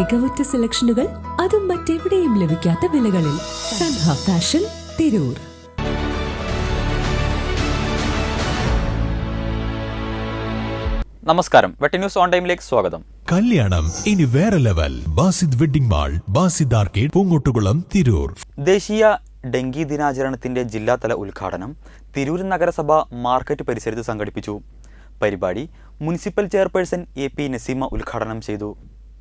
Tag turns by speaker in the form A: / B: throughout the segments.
A: മികവുറ്റ സെലക്ഷനുകൾ അതും മറ്റെവിടെയും ലഭിക്കാത്ത വിലകളിൽ സൻഹ ഫാഷൻ തിരൂർ.
B: നമസ്കാരം. വെട്ടി ന്യൂസ് ഓൺ ടൈമിലേക്ക് സ്വാഗതം.
C: കല്യാണം ഇനി വേറെ level. Basid wedding mall Basid arcade Poongottukulam Tirur.
B: ദേശീയ ഡെങ്കി ദിനാചരണത്തിന്റെ ജില്ലാതല ഉദ്ഘാടനം തിരൂർ നഗരസഭ മാർക്കറ്റ് പരിസരത്ത് സംഘടിപ്പിച്ചു. പരിപാടി municipal chairperson A P Naseema ഉദ്ഘാടനം ചെയ്തു.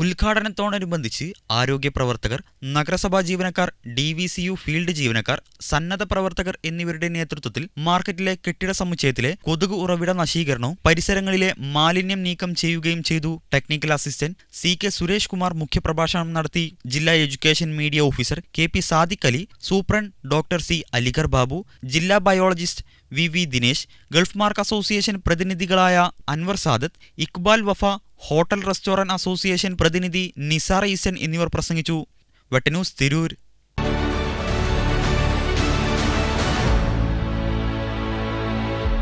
D: ഉദ്ഘാടനത്തോടനുബന്ധിച്ച് ആരോഗ്യ പ്രവർത്തകർ നഗരസഭാ ജീവനക്കാർ D V C U field ജീവനക്കാർ സന്നദ്ധ പ്രവർത്തകർ എന്നിവരുടെ നേതൃത്വത്തിൽ മാർക്കറ്റിലെ കെട്ടിട സമുച്ചയത്തിലെ കൊതുക് ഉറവിട നശീകരണവും പരിസരങ്ങളിലെ മാലിന്യം നീക്കം ചെയ്യുകയും ചെയ്തു technical assistant C K Suresh Kumar മുഖ്യപ്രഭാഷണം നടത്തി. ജില്ലാ education media officer K P Sadiq Ali superintendent doctor C Aligar Babu ജില്ലാ biologist V V Dinesh Gulf mark association പ്രതിനിധികളായ Anwar Sadath Iqbal Wafa hotel restaurant association പ്രതിനിധി നിസാർ ഈസൻ എന്നിവർ പ്രസംഗിച്ചു. വെട്ടന്യൂസ് തിരൂർ.